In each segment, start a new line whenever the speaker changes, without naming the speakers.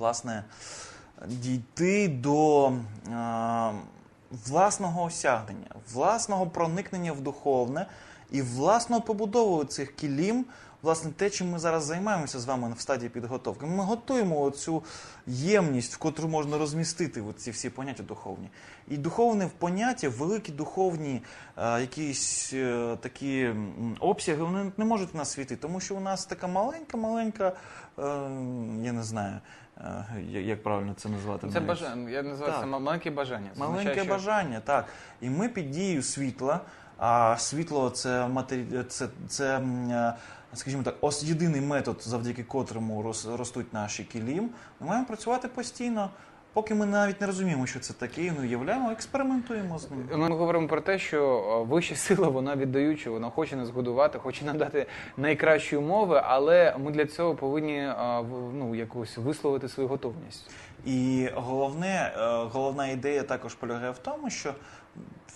власне дійти до е, власного осягнення, власного проникнення в духовне і власного побудови цих кілім. Власне, те, чим ми зараз займаємося з вами в стадії підготовки, ми готуємо цю ємність, в котру можна розмістити ці всі поняття духовні. І духовне поняття, великі духовні е, якісь е, такі обсяги, вони не можуть в нас світи, тому що у нас така маленька, маленька, е, я не знаю, як правильно це назвати.
Це бажання. Я називаю це
Так.
ма- маленьке бажання. Це
Маленьке
означає, що-
бажання, так. І ми під дією світла, а світло це матері... це, це скажімо так, ос єдиний метод, завдяки котрому рос- ростуть наші кілім. Ми маємо працювати постійно, поки ми навіть не розуміємо, що це таке, і не уявляємо, експериментуємо з ним.
Ми говоримо про те, що е, вища сила вона віддаюча, вона хоче нас годувати, хоче нам дати найкращі умови, але ми для цього повинні е, ну, якось висловити свою готовність.
І головне, е, головна ідея також полягає в тому, що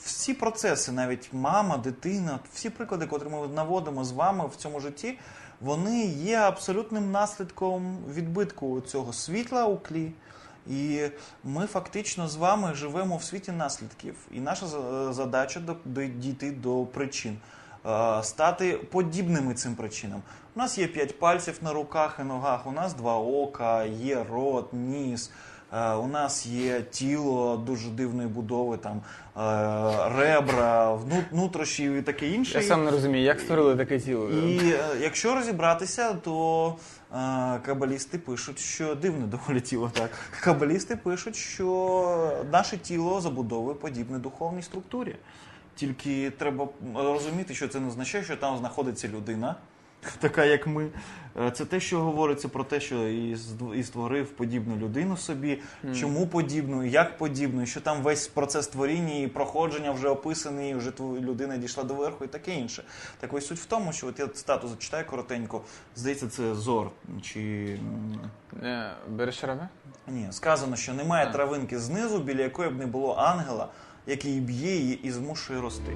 всі процеси, навіть мама, дитина, всі приклади, котрі ми наводимо з вами в цьому житті, вони є абсолютним наслідком відбитку цього світла у клі. І ми фактично з вами живемо в світі наслідків. І наша задача дійти до причин, стати подібними цим причинам. У нас є п'ять пальців на руках і ногах, у нас два ока, є рот, ніс. е, У нас є тіло дуже дивної будови, там е, ребра, вну- нутрощі і таке інше.
Я сам не розумію, як створили таке тіло.
І е, якщо розібратися, то е, кабалісти пишуть, що дивне доволі тіло. Так кабалісти пишуть, що наше тіло забудовує подібне духовній структурі. Тільки треба розуміти, що це не означає, що там знаходиться людина, така як ми. Е, Це те, що говориться про те, що і створив подібну людину собі, чому подібну, як подібну, і що там весь процес творіння і проходження вже описаний, і вже людина дійшла до верху і таке інше. Так ось суть в тому, що от я статус зачитаю коротенько. Здається, це зор. Чи
Е, Береш рабе?
ні, сказано, що немає
А.
травинки знизу, біля якої б не було ангела, який б'є її і змушує рости.